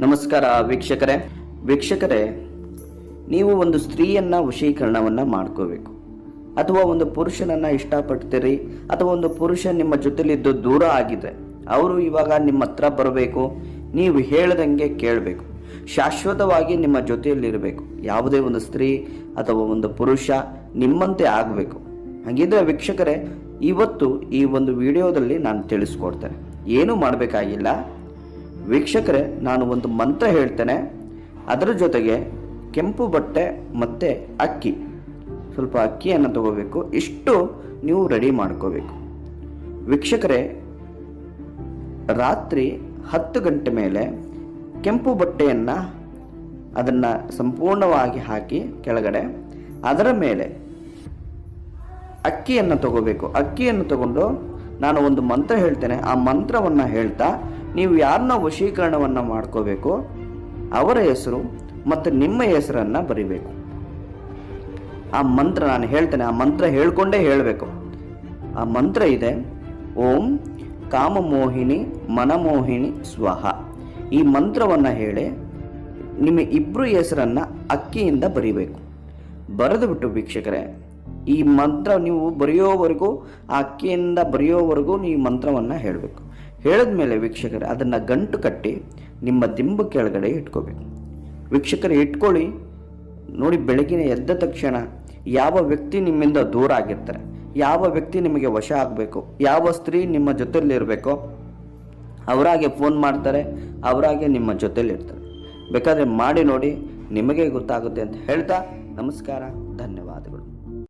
ನಮಸ್ಕಾರ ವೀಕ್ಷಕರೇ. ವೀಕ್ಷಕರೇ, ನೀವು ಒಂದು ಸ್ತ್ರೀಯನ್ನ ವಶೀಕರಣವನ್ನು ಮಾಡ್ಕೋಬೇಕು. ಅಥವಾ ಒಂದು ಪುರುಷನನ್ನ ಇಷ್ಟಪಡ್ತೀರಿ, ಅಥವಾ ಒಂದು ಪುರುಷ ನಿಮ್ಮ ಜೊತೆಲಿದ್ದು ದೂರ ಆಗಿದೆ, ಅವರು ಇವಾಗ ನಿಮ್ಮ ಹತ್ರ ಬರಬೇಕು, ನೀವು ಹೇಳ್ದಂಗೆ ಕೇಳಬೇಕು. ಶಾಶ್ವತವಾಗಿ ನಿಮ್ಮ ಜೊತೆಯಲ್ಲಿರಬೇಕು. ಯಾವುದೇ ಒಂದು ಸ್ತ್ರೀ ಅಥವಾ ಒಂದು ಪುರುಷ ನಿಮ್ಮಂತೆ ಆಗಬೇಕು. ಹಾಗಿದ್ರೆ ವೀಕ್ಷಕರೇ, ಇವತ್ತು ಈ ಒಂದು ವಿಡಿಯೋದಲ್ಲಿ ನಾನು ತಿಳಿಸ್ಕೊಡ್ತೇನೆ. ಏನು ಮಾಡಬೇಕಾಗಿಲ್ಲ? ವೀಕ್ಷಕರೇ, ನಾನು ಒಂದು ಮಂತ್ರ ಹೇಳ್ತೇನೆ. ಅದರ ಜೊತೆಗೆ ಕೆಂಪು ಬಟ್ಟೆ ಮತ್ತು ಅಕ್ಕಿ. ಸ್ವಲ್ಪ ಅಕ್ಕಿಯನ್ನು ತಗೋಬೇಕು. ಇಷ್ಟು ನೀವು ರೆಡಿ ಮಾಡ್ಕೋಬೇಕು. ವೀಕ್ಷಕರೇ, ರಾತ್ರಿ ಹತ್ತು ಗಂಟೆ ಮೇಲೆ ಕೆಂಪು ಬಟ್ಟೆಯನ್ನು ಅದನ್ನು ಸಂಪೂರ್ಣವಾಗಿ ಹಾಕಿ ಕೆಳಗಡೆ, ಅದರ ಮೇಲೆ ಅಕ್ಕಿಯನ್ನು ತಗೋಬೇಕು. ಅಕ್ಕಿಯನ್ನು ತಗೊಂಡು ನಾನು ಒಂದು ಮಂತ್ರ ಹೇಳ್ತೇನೆ. ಆ ಮಂತ್ರವನ್ನು ಹೇಳ್ತಾ ನೀವು ಯಾರನ್ನ ವಶೀಕರಣವನ್ನು ಮಾಡ್ಕೋಬೇಕು, ಅವರ ಹೆಸರು ಮತ್ತು ನಿಮ್ಮ ಹೆಸರನ್ನು ಬರಿಬೇಕು. ಆ ಮಂತ್ರ ನಾನು ಹೇಳ್ತೇನೆ, ಆ ಮಂತ್ರ ಹೇಳ್ಕೊಂಡೇ ಹೇಳಬೇಕು. ಆ ಮಂತ್ರ ಇದೆ, ಓಂ ಕಾಮಮೋಹಿನಿ ಮನಮೋಹಿನಿ ಸ್ವಹ. ಈ ಮಂತ್ರವನ್ನು ಹೇಳಿ ನಿಮ್ಮ ಇಬ್ಬರು ಹೆಸರನ್ನು ಅಕ್ಕಿಯಿಂದ ಬರಿಬೇಕು. ಬರೆದು ಬಿಟ್ಟು ವೀಕ್ಷಕರೇ, ಈ ಮಂತ್ರ ನೀವು ಬರೆಯೋವರೆಗೂ, ಆ ಅಕ್ಕಿಯಿಂದ ಬರೆಯೋವರೆಗೂ ನೀವು ಮಂತ್ರವನ್ನು ಹೇಳಬೇಕು. ಹೇಳಿದ ಮೇಲೆ ವೀಕ್ಷಕರೇ, ಅದನ್ನು ಗಂಟು ಕಟ್ಟಿ ನಿಮ್ಮ ದಿಂಬು ಕೆಳಗಡೆ ಇಟ್ಕೋಬೇಕು. ವೀಕ್ಷಕರು, ಇಟ್ಕೊಳ್ಳಿ. ನೋಡಿ, ಬೆಳಗಿನ ಎದ್ದ ತಕ್ಷಣ ಯಾವ ವ್ಯಕ್ತಿ ನಿಮ್ಮಿಂದ ದೂರ ಆಗಿರ್ತಾರೆ, ಯಾವ ವ್ಯಕ್ತಿ ನಿಮಗೆ ವಶ ಆಗಬೇಕು, ಯಾವ ಸ್ತ್ರೀ ನಿಮ್ಮ ಜೊತೆಯಲ್ಲಿರಬೇಕೋ ಅವರಾಗೆ ಫೋನ್ ಮಾಡ್ತಾರೆ, ಅವರಾಗೆ ನಿಮ್ಮ ಜೊತೆಯಲ್ಲಿರ್ತಾರೆ ಬೇಕಾದರೆ ಮಾಡಿ ನೋಡಿ, ನಿಮಗೆ ಗೊತ್ತಾಗುತ್ತೆ ಅಂತ ಹೇಳ್ತಾ ನಮಸ್ಕಾರ, ಧನ್ಯವಾದಗಳು.